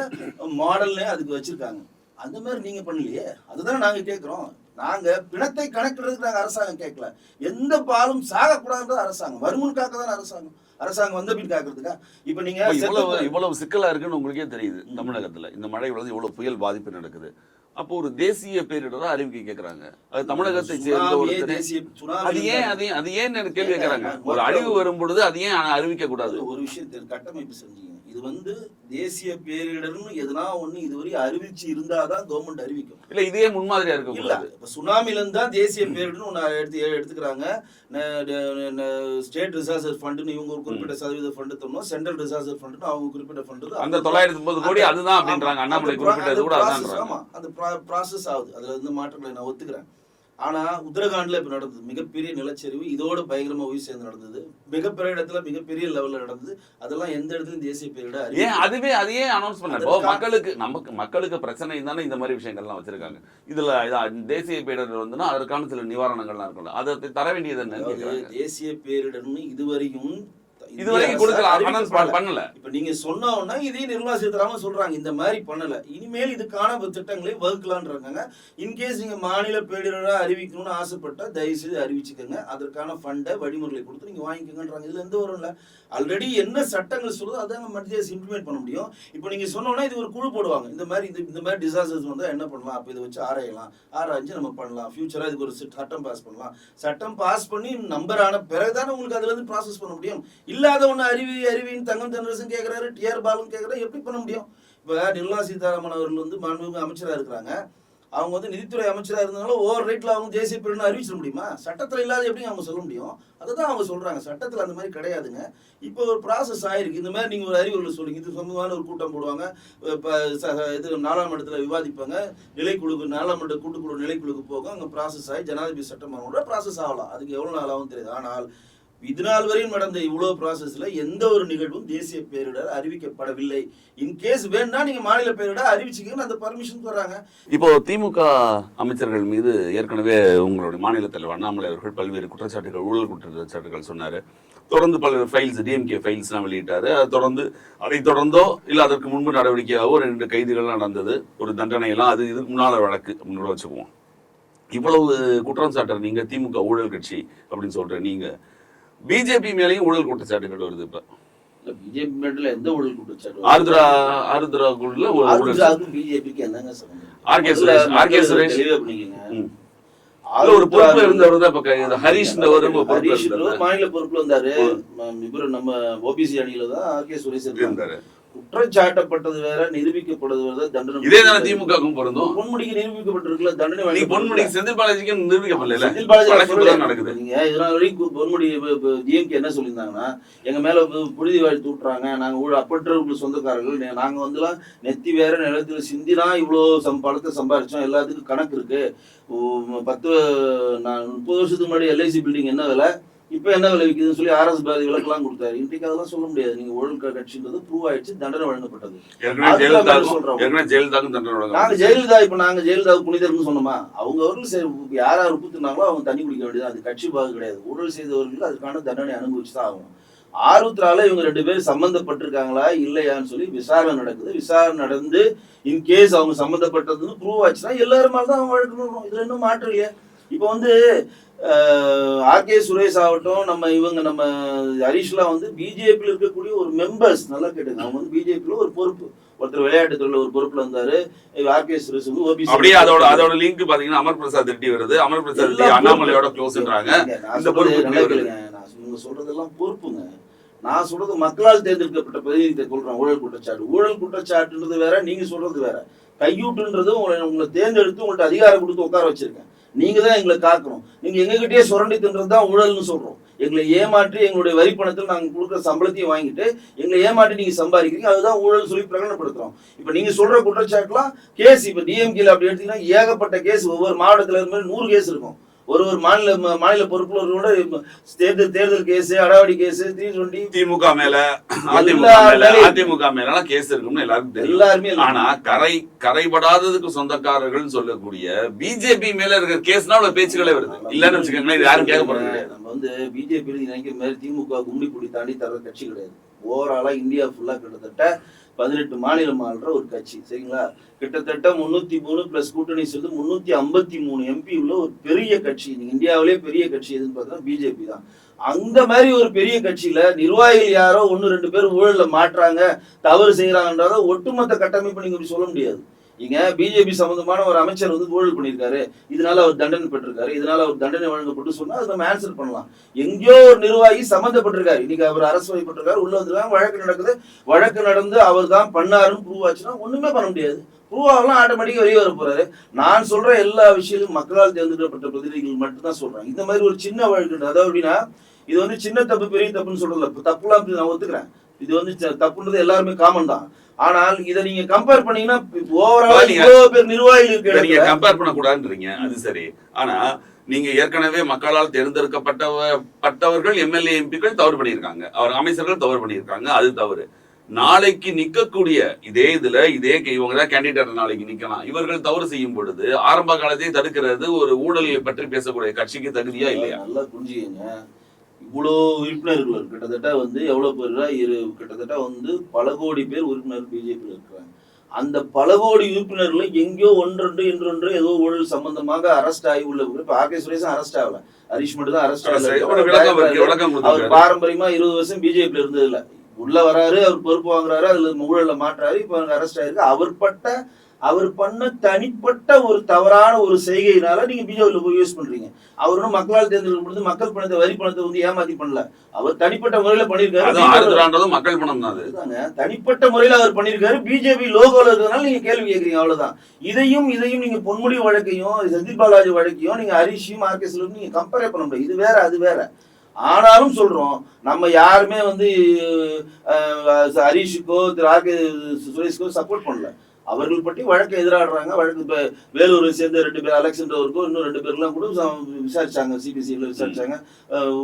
மாடல்னே அதுக்கு வச்சிருக்காங்க. அந்த மாதிரி நீங்க பண்ணலையே. அதுதான் நாங்க கேட்கிறோம் நாங்க பிணத்தை கணக்கிடுறதுக்கு நாங்க அரசாங்கம் கேட்கல எந்த பாலும் சாகக்கூடாதுன்றது அரசாங்கம். வருமுன் காக்க தான் அரசாங்கம். அரசாங்கம் வந்த பின் காக்கிறதுக்கா? இப்ப நீங்க இவ்வளவு இவ்வளவு சிக்கலா இருக்குன்னு உங்களுக்கே தெரியுது தமிழகத்துல. இந்த மழை வந்து இவ்வளவு புயல் பாதிப்பு நடக்குது. அப்போ ஒரு தேசிய பேரிடரா அறிவிக்க கேக்குறாங்க. அது தமிழகத்தை சேர்ந்த ஒருத்தர். தேசிய அது ஏன் அது ஏன் அது ஏன் கேள்வி கேக்குறாங்க? ஒரு அழிவு வரும் பொழுது அது ஏன் அறிவிக்க கூடாது? ஒரு விஷயத்தை கட்டமைப்பு செஞ்சீங்க? இது வந்து தேசிய பேரிடர்னு எதுனா ஒண்ணு இதுவரை அறிவிச்சு இருந்தாதான் கவர்மெண்ட் அறிவிக்கும். இல்ல இதே முன்மாதிரியா இருக்க இல்ல இப்ப சுனாமில இருந்து தேசிய பேரிடர்னு ஒண்ணு எடுத்து எடுத்துக்கிறாங்க. ஸ்டேட் டிசாஸ்டர் ஃபண்டுன்னு இவங்க ஒரு குறிப்பிட்ட சதவீத ஃபண்டு தரணும் சென்ட்ரல் டிசாஸ்டர் ஃபண்டுன்னு அவங்க குறிப்பிட்ட ஃபண்டு அந்த தொள்ளாயிரத்தி முப்பது கோடி அதுதான் அப்படின்றாங்க. அண்ணாமலை குறிப்பிட்டது கூட ஆமா அந்த ப்ராசஸ் ஆகுது. அதுல இருந்து மாற்றங்களை நான் ஒத்துக்கிறேன். ஆனா உத்தரகாண்ட்ல இப்ப நடந்தது. மிகப்பெரிய நிலச்சரிவு. இதோட பயங்கரமா உயிர் சேர்ந்து நடந்தது. மிகப்பெரிய இடத்துல மிகப்பெரிய லெவல்ல நடந்தது. அதெல்லாம் எந்த இடத்துலயும் தேசிய பேரிட ஏன். அதுவே அதையே அனௌன்ஸ் பண்ண இப்போ அதற்கா- மக்களுக்கு நமக்கு மக்களுக்கு பிரச்சனை தானே இந்த மாதிரி விஷயங்கள்லாம் வச்சிருக்காங்க. இதுல இது தேசிய பேரிடர் வந்துன்னா அதற்கான சில நிவாரணங்கள்லாம் இருக்கும்ல. அதை தர வேண்டியது கேக்குறாங்க. தேசிய பேரிடர்னு இதுவரையும் இது வரைக்கும் கொடுக்கல. பண்ணல. இப்ப நீங்க சொன்ன உடனே இதே நிர்மலா சீதாராமன் சொல்றாங்க. இந்த மாதிரி பண்ணல. இனிமேல் இதுக்கான திட்டங்களை வகுக்கலான்றாங்க இன்கேஸ் நீங்க மாநில பேரிடரா அறிவிக்கணும்னு ஆசைப்பட்டா தயவு செய்து அறிவிச்சுக்கோங்க. அதற்கான ஃபண்டை வழிமுறைகளை கொடுத்து நீங்க வாங்கிக்கோங்கன்றாங்க. இதுல எந்த வரும் இல்ல ஆல்ரெடி என்ன சட்டங்கள் சொல்லுதோ அதான் மத்திய அரசு இம்ப்ளிமெண்ட் பண்ண முடியும். இப்போ நீங்க சொன்ன உடனே இது ஒரு குழு போடுவாங்க. இந்த மாதிரி இது இந்த மாதிரி டிசாஸ்டர்ஸ் வந்தா என்ன பண்ணலாம்? அப்ப இதை வச்சு ஆராயலாம். ஆராய்ஞ்சு நம்ம பண்ணலாம். ஃபியூச்சரா இதுக்கு ஒரு சட்டம் பாஸ் பண்ணலாம். சட்டம் பாஸ் பண்ணி நம்பர் ஆன பிறகுதானே உங்களுக்கு அதுல இருந்து ப்ராசஸ் பண்ண முடியும். இல்லாத ஒன்று அறிவி அறிவின்னு தங்கம் தென்னரசன் கேட்குறாரு டிஆர் பாலன் கேட்குறாரு எப்படி பண்ண முடியும்? இப்போ நிர்மலா சீதாராமன் அவர்கள் வந்து மாண்புமிகு அமைச்சராக இருக்கிறாங்க. அவங்க வந்து நிதித்துறை அமைச்சராக இருந்தாலும் ஓவர் ரேட்டில் அவங்க தேசிய பேருன்னு அறிவிச்சிட முடியுமா? சட்டத்தில் இல்லாத எப்படி அவங்க சொல்ல முடியும்? அதுதான் அவங்க சொல்கிறாங்க சட்டத்தில் அந்த மாதிரி கிடையாதுங்க. இப்போ ஒரு ப்ராசஸ் ஆயிருக்கு. இந்த மாதிரி நீங்கள் ஒரு அறிவுரை சொல்லுங்க இது சொந்தமான ஒரு கூட்டம் போடுவாங்க. இப்போ ச- இது நாடாளுமன்றத்துல விவாதிப்பாங்க. நிலைக்குழுக்கு நாடாளுமன்ற கூட்டுக்குழு நிலைக்குழுக்கு போகும் அங்கே ப்ராசஸ் ஆகி ஜனாதிபதி சட்டமன்ற ப்ராசஸ் ஆகலாம். அதுக்கு எவ்வளோ நாள் ஆகும் தெரியாது. ஆனால் இதனால் வரையும் நடந்த இவ்வளோ ப்ராசஸில் எந்த ஒரு நிகழ்வும் தேசிய பேரிடர் அறிவிக்கப்படவில்லை. இன்கேஸ் வேணா நீங்க மாநில பேரிடர் அறிவிச்சுக்கன்னு அந்த பர்மிஷன் தர்றாங்க. இப்போ திமுக அமைச்சர்கள் மீது ஏற்கனவே உங்களுடைய மாநில தலைவர் அண்ணாமலை அவர்கள் பல்வேறு குற்றச்சாட்டுகள் ஊழல் குற்றச்சாட்டுகள் சொன்னார். தொடர்ந்து பல்வேறு ஃபைல்ஸ் டிஎம்கே ஃபைல்ஸ்லாம் வெளியிட்டார். அதை தொடர்ந்து அதை தொடர்ந்தோ இல்லை அதற்கு முன்பு நடவடிக்கையாகவோ ரெண்டு கைதுகள்லாம் நடந்தது. ஒரு தண்டனையெல்லாம் அது இதுக்கு முன்னால வழக்கு அப்படின்னு வச்சுக்குவோம். இவ்வளவு குற்றம் சாட்டுற நீங்க திமுக ஊழல் கட்சி அப்படின்னு சொல்ற நீங்க பிஜேபி மேலேயும் ஊழல் குற்றச்சாட்டுகள் வருது இப்ப. பிஜேபி மேட்ல எந்த ஊழல் குற்றச்சாட்டு ஆருத்ரா ஆருத்ராக்குள்ள ஒரு ஊழல் பிஜேபிக்கு என்னங்க சம்பந்தம்? R K Suresh R K Suresh. இல்ல ஒரு பொறுப்புல இருந்தவர் தான் இப்ப ஹரிஷ்ன்றவர் ஹரிஷ். மாநில பொறுப்புல இருந்தாரு. இவரு நம்ம ஓபிசி அணியில தான் ஆர் கே சுரேஷ் இருந்தாரு. குற்றச்சாட்டப்பட்டது வேற தான் தண்டனை இதே தானே திமுகவுக்கும் பொருந்தும்? பொன்முடிக்கு நிரூபிக்கப்பட்டிருக்குல்ல தண்டனை நீ. பொன்முடி செந்தில் பாலாஜிக்கும் நிரூபிக்கப்படல செந்தில் பாலாஜி நடக்குது. நீங்க இதனால் வரைக்கும் பொன்முடி டிஎம்கே என்ன சொல்லியிருந்தாங்கன்னா எங்க மேல புழுதி வாழ்த்து விட்டுறாங்க நாங்க ஊழ அப்பற்றவர்கள் சொந்தக்காரர்கள் நாங்க வந்துலாம் நெத்தி வேற நிலத்துல சிந்தினா இவ்வளோ சம் பணத்தை சம்பாரிச்சோம் எல்லாத்துக்கும் கணக்கு இருக்கு. பத்து நான் முப்பது வருஷத்துக்கு முன்னாடி எல்ஐசி பில்டிங் என்ன விலை? இப்போ என்ன விலை விற்குதுன்னு சொல்லி ஆர்எஸ் பாரதி விளக்கெல்லாம் கொடுத்தாரு. இன்றைக்கு அதெல்லாம் சொல்ல முடியாது. நீங்க ஊழல் க- கட்சின்றது ப்ரூவ் ஆயிடுச்சு தண்டனை வழங்கப்பட்டது. நாங்க ஜெயலலிதா இப்ப நாங்க ஜெயலலிதா புனிதர்னு சொன்னோமா? அவங்க அவர்கள் யார் யார் உப்பு தின்னாங்களோ அவங்க தண்ணி குடிக்க வேண்டியது அது கட்சி பாகு கிடையாது. ஊழல் செய்தவர்கள் அதுக்கான தண்டனை அனுபவிச்சு தான் ஆகணும். ஆருத்ரால இவங்க ரெண்டு பேரும் சம்பந்தப்பட்டிருக்காங்களா இல்லையான்னு சொல்லி விசாரணை நடக்குது. விசாரணை நடந்து இன் கேஸ் அவங்க சம்பந்தப்பட்டதுன்னு ப்ரூவ் ஆச்சுன்னா எல்லாரும் தான் அவங்க வழக்கு இதுல இன்னும் மாற்றம் இல்லையா. இப்போ வந்து ஆர் கே சுரேஷ் ஆகட்டும் நம்ம இவங்க நம்ம ஹரிஷ்லாம் வந்து பிஜேபியில் இருக்கக்கூடிய ஒரு மெம்பர்ஸ் நல்லா கேட்டுங்க. அவங்க வந்து பிஜேபியில் ஒரு பொறுப்பு. ஒருத்தர் விளையாட்டு துறையில ஒரு பொறுப்புல இருந்தாரு ஆர் கே சுரேஷ் வந்து ஓபிசி அப்படியே அதோட அதோட லிங்க் பாத்தீங்கன்னா அமர் பிரசாத் ரெட்டி வருது. அமர் பிரசாத் ரெட்டி அண்ணாமலையோட. க்ளோஸ்ன்றாங்க சொல்றது பொறுப்பு நல்லா. கேளுங்க. நான் இவங்க சொல்றதெல்லாம் பொறுப்புங்க. நான் சொல்றது மக்களால் தேர்ந்தெடுக்கப்பட்ட பிரதிநிதித்தை சொல்றேன் ஊழல் குற்றச்சாட்டு. ஊழல் குற்றச்சாட்டுன்றது வேற நீங்க சொல்றது வேற. கையூட்டுன்றது உங்களை உங்களை தேர்ந்தெடுத்து உங்கள்ட்ட அதிகாரம் கொடுத்து உட்கார வச்சிருக்கேன். நீங்க தான் எங்களை காக்கணும். நீங்க எங்ககிட்டயே சுரண்டி தின்றது தான் ஊழல்னு சொல்றோம். எங்களை ஏமாற்றி எங்களுடைய வரி பணத்தில் கொடுக்குற சம்பளத்தையும் வாங்கிட்டு எங்களை ஏமாற்றி நீங்க சம்பாதிக்கிறீங்க. அதுதான் ஊழல் சொல்லி பிரகடனப்படுத்துறோம். இப்ப நீங்க சொல்ற குற்றச்சாட்டுலாம் கேஸ் இப்ப டிஎம்கேல அப்படி எடுத்தீங்கன்னா ஏகப்பட்ட கேஸ் ஒவ்வொரு மாவட்டத்தில் இருந்து மாதிரி நூறு கேஸ் இருக்கும். ஒரு ஒரு மாநில மாநில பொறுப்புகளோட தேர்தல் தேர்தல் கேஸ் அடாவடி கேஸ் டுவெண்ட்டி திமுக மேல அதிமுக மேல மேலயும். அதிமுக மேல கேஸ் இருக்கும்னு எல்லாருக்கும் தெரியும். எல்லாருமே ஆனா கரை கரைபடாததுக்கு சொந்தக்காரர்கள் சொல்லக்கூடிய பிஜேபி மேல இருக்கிற கேஸ்னா அவ்வளவு பேச்சுக்களே வருது. இல்லன்னு வச்சுக்கோங்களேன் இது யாரும் கேட்க போறது நம்ம வந்து பிஜேபி மாதிரி திமுக கும்பி குடி தாண்டி தர கட்சி கிடையாது. ஓவராலா இந்தியா ஃபுல்லா கிட்டத்தட்ட பதினெட்டு மாநிலம் ஆள்ற ஒரு கட்சி சரிங்களா? கிட்டத்தட்ட முன்னூத்தி மூணு பிளஸ் கூட்டணி சேர்ந்து முன்னூத்தி ஐம்பத்தி மூணு எம்பி உள்ள ஒரு பெரிய கட்சி. நீங்க இந்தியாவிலே பெரிய கட்சி எதுன்னு பார்த்தோன்னா பிஜேபி தான். அந்த மாதிரி ஒரு பெரிய கட்சியில நிர்வாகிகள் யாரோ ஒன்னு ரெண்டு பேர் ஊழல மாட்டுறாங்க தவறு செய்யறாங்கன்றத ஒட்டுமொத்த கட்டமைப்பு நீங்க சொல்ல முடியாது. இங்க பிஜேபி சம்பந்தமான ஒரு அமைச்சர் வந்து ஊழல் பண்ணியிருக்காரு. இதனால அவர் தண்டனை பெற்றிருக்காரு. இதனால அவர் தண்டனை வழங்கப்பட்டு சொன்னா அதை நம்ம ஆன்சர் பண்ணலாம். எங்கேயோ ஒரு நிர்வாகி சம்மந்தப்பட்டிருக்காரு. இன்னைக்கு அவர் அரசு வைப்பட்டிருக்காரு உள்ள வந்துருக்காங்க வழக்கு நடக்குது. வழக்கு நடந்து அவர் தான் பண்ணாருன்னு ப்ரூவ் ஆச்சுன்னா ஒண்ணுமே பண்ண முடியாது. ப்ரூவ் ஆகலாம் வெளியே வர போறாரு. நான் சொல்ற எல்லா விஷயத்தையும் மக்களால் தேர்ந்தெடுக்கப்பட்ட பிரதிநிதிகள் மட்டும்தான் சொல்றேன். இந்த மாதிரி ஒரு சின்ன வழக்கு அதாவது அப்படின்னா இது வந்து சின்ன தப்பு பெரிய தப்புன்னு சொல்றதில்ல. தப்புலாம் நான் ஒத்துக்கிறேன். இது வந்து தப்புன்றது எல்லாருமே காமன் தான். ஆனால் இதை நீங்க கம்பேர் பண்ணீங்கன்னா ஓவரால் இவ்வளவு பேர் நிர்வாகிகள் நீங்க கம்பேர் பண்ண கூடாதுன்றீங்க அது சரி. ஆனா நீங்க ஏற்கனவே மக்களால் தேர்ந்தெடுக்கப்பட்டவ பட்டவர்கள் எம்எல்ஏ எம்பிக்கள் தவறு பண்ணியிருக்காங்க. அவர் அமைச்சர்கள் தவறு பண்ணியிருக்காங்க. அது தவறு. நாளைக்கு நிக்கக்கூடிய இதே இதுல இதே இவங்க தான் கேண்டிடேட் நாளைக்கு நிக்கலாம். இவர்கள் தவறு செய்யும் பொழுது ஆரம்ப காலத்தையே தடுக்கிறது ஒரு ஊழலை பற்றி பேசக்கூடிய கட்சிக்கு தகுதியா இல்லையா? நல்லா புரிஞ்சுக்கங்க இவ்வளோ உறுப்பினர்கள் கிட்டத்தட்ட வந்து எவ்வளவு பேர் இரு கிட்டத்தட்ட வந்து பல கோடி பேர் உறுப்பினர் பிஜேபியில் இருக்கிறாங்க. அந்த பல கோடி உறுப்பினர்கள் எங்கேயோ ஒன்றொன்று என்றொன்று ஏதோ ஊழல் சம்பந்தமாக அரெஸ்ட் ஆகி உள்ள இப்ப ஆர் கே சுரேஷன் அரெஸ்ட் ஆகல. ஹரிஷ் மட்டும் தான் அரெஸ்ட் விளக்கம் அவர். பாரம்பரியமா இருபது வருஷம் பிஜேபியில் இருந்தது இல்ல உள்ள வராரு அவர் பொறுப்பு வாங்குறாரு அதுல ஊழல்ல மாட்டுறாரு இப்ப அரெஸ்ட் ஆயிருக்கு. அவர் பட்ட அவர் பண்ண தனிப்பட்ட ஒரு தவறான ஒரு செய்கையினால நீங்க பிஜேபியில் போய் யூஸ் பண்றீங்க. அவர் ஒன்றும் மக்களால் தேர்ந்தெடுக்கப்பட்டு மக்கள் பணத்தை வரி பணத்தை வந்து ஏமாத்தி பண்ணல. அவர் தனிப்பட்ட முறையில ஆறுதலான்றதும் மக்கள் பணம் தான் தனிப்பட்ட முறையில அவர் பண்ணிருக்காரு பிஜேபி லோகோல இருக்கிறதுனால நீங்க கேள்வி கேட்கறீங்க. அவ்வளவுதான். இதையும் இதையும் நீங்க பொன்முடி வழக்கையும் செந்தில் பாலாஜி வழக்கையும் நீங்க ஹரிஷையும் ஆர்கேஸ்ல நீங்க கம்பேர் பண்ண முடியாது. இது வேற அது வேற. ஆனாலும் சொல்றோம் நம்ம யாருமே வந்து ஹரிஷுக்கோ திரு ஆர் கே சுரேஷ்க்கோ சப்போர்ட் பண்ணல. அவர்கள் பற்றி வழக்கு எதிராடுறாங்க. வழக்கு இப்போ வேலூரை சேர்ந்த ரெண்டு பேர் அலெக்சாண்டருக்கும் இன்னும் ரெண்டு பேர்லாம் கூட விசாரிச்சாங்க. சிபிசியில் விசாரிச்சாங்க.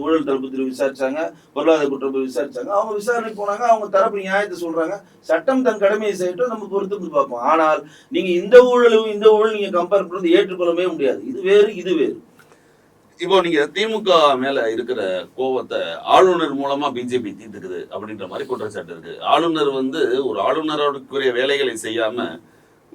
ஊழல் தடுப்பு திரு விசாரிச்சாங்க. பொருளாதார குற்றம் விசாரிச்சாங்க. அவங்க விசாரணை போனாங்க. அவங்க தரப்பு நியாயத்தை சொல்றாங்க. சட்டம் தன் கடமையை செய்யட்டும். நம்ம பொறுத்து வந்து பார்ப்போம். ஆனால் நீங்க இந்த ஊழலும் இந்த ஊழல் நீங்க கம்பேர் பண்ணுறது ஏற்றுக்கொள்ளவே முடியாது. இது வேறு இது வேறு. இப்போ நீங்க திமுக மேல இருக்கிற கோவத்தை ஆளுநர் மூலமா பிஜேபி தீர்த்துக்குது அப்படின்ற மாதிரி குற்றச்சாட்டு இருக்கு. ஆளுநர் வந்து ஒரு ஆளுநருக்குரிய வேலைகளை செய்யாம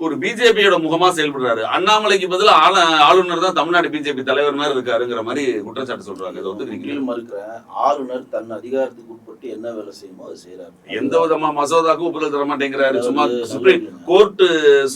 ஒரு பிஜேபியோட முகமா செயல்படுறாரு. அண்ணாமலைக்கு பதிலா ஆள ஆளுநர் தான் தமிழ்நாடு பிஜேபி தலைவர் மாதிரி இருக்காருங்கிற மாதிரி குற்றச்சாட்டு சொல்றாங்க. இதை ஒத்துக்கிறீங்களா முற்றிலும் மறுக்கிறேன். ஆளுநர் தன் அதிகாரத்துக்கு உட்பட்டு என்ன வேலை செய்யுமோ அதை செய்யறாரு எந்த விதமா மசோதாக்கும் ஒப்புதல் தர மாட்டேங்கிறாரு. சும்மா சுப்ரீம் கோர்ட்